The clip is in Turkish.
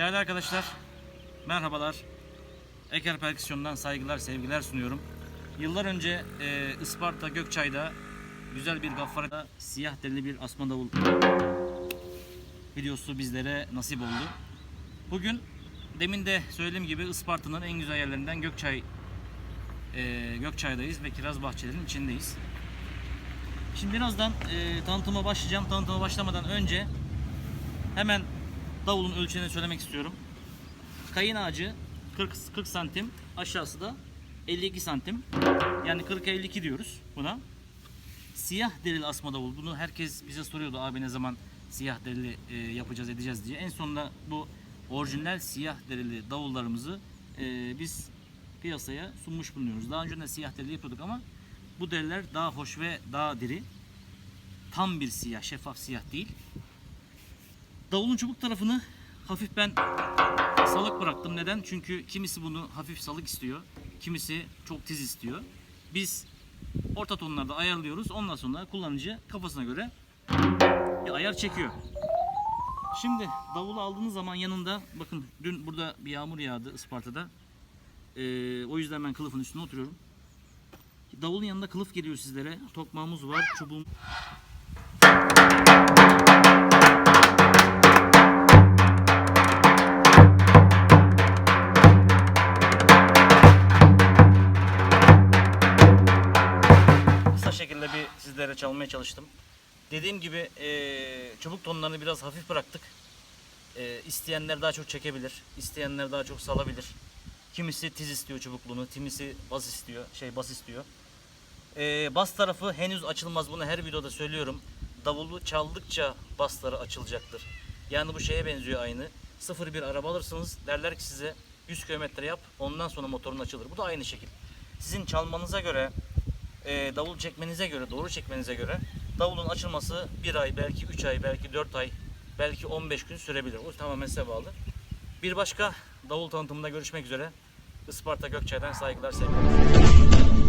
Değerli arkadaşlar, merhabalar. Eker Perküsyon'dan saygılar, sevgiler sunuyorum. Yıllar önce e, Isparta Gökçay'da güzel bir gaffarada siyah derili bir asma davul videosu bizlere nasip oldu. Bugün demin de söylediğim gibi Isparta'nın en güzel yerlerinden Gökçay e, Gökçay'dayız ve kiraz bahçelerinin içindeyiz. Şimdi birazdan e, tanıtıma başlayacağım. Tanıtıma başlamadan önce hemen davulun ölçeğini söylemek istiyorum. Kayın ağacı 40 40 santim, aşağısı da 52 santim. Yani 40 52 diyoruz buna. Siyah derili asma davul. Bunu herkes bize soruyordu abi ne zaman siyah derili e, yapacağız edeceğiz diye. En sonunda bu orijinal siyah derili davullarımızı e, biz piyasaya sunmuş bulunuyoruz. Daha önce de siyah derili yapıyorduk ama bu deriler daha hoş ve daha diri. Tam bir siyah, şeffaf siyah değil. Davulun çubuk tarafını hafif ben salık bıraktım. Neden? Çünkü kimisi bunu hafif salık istiyor. Kimisi çok tiz istiyor. Biz orta tonlarda ayarlıyoruz. Ondan sonra kullanıcı kafasına göre bir ayar çekiyor. Şimdi davulu aldığınız zaman yanında bakın dün burada bir yağmur yağdı Isparta'da. Ee, o yüzden ben kılıfın üstüne oturuyorum. Davulun yanında kılıf geliyor sizlere. Tokmağımız var, çubuğum bir sizlere çalmaya çalıştım. Dediğim gibi eee, çubuk tonlarını biraz hafif bıraktık. Eee isteyenler daha çok çekebilir, isteyenler daha çok salabilir. Kimisi tiz istiyor çubukluğunu, kimisi bas istiyor, şey bas istiyor. Eee, bas tarafı henüz açılmaz. Bunu her videoda söylüyorum. Davulu çaldıkça basları açılacaktır. Yani bu şeye benziyor aynı. 0-1 araba alırsınız derler ki size 100 kilometre yap ondan sonra motorun açılır. Bu da aynı şekil. Sizin çalmanıza göre e, davul çekmenize göre, doğru çekmenize göre davulun açılması 1 ay, belki 3 ay, belki 4 ay, belki 15 gün sürebilir. Bu tamamen size bağlı. Bir başka davul tanıtımında görüşmek üzere. Isparta Gökçay'dan saygılar, sevgiler.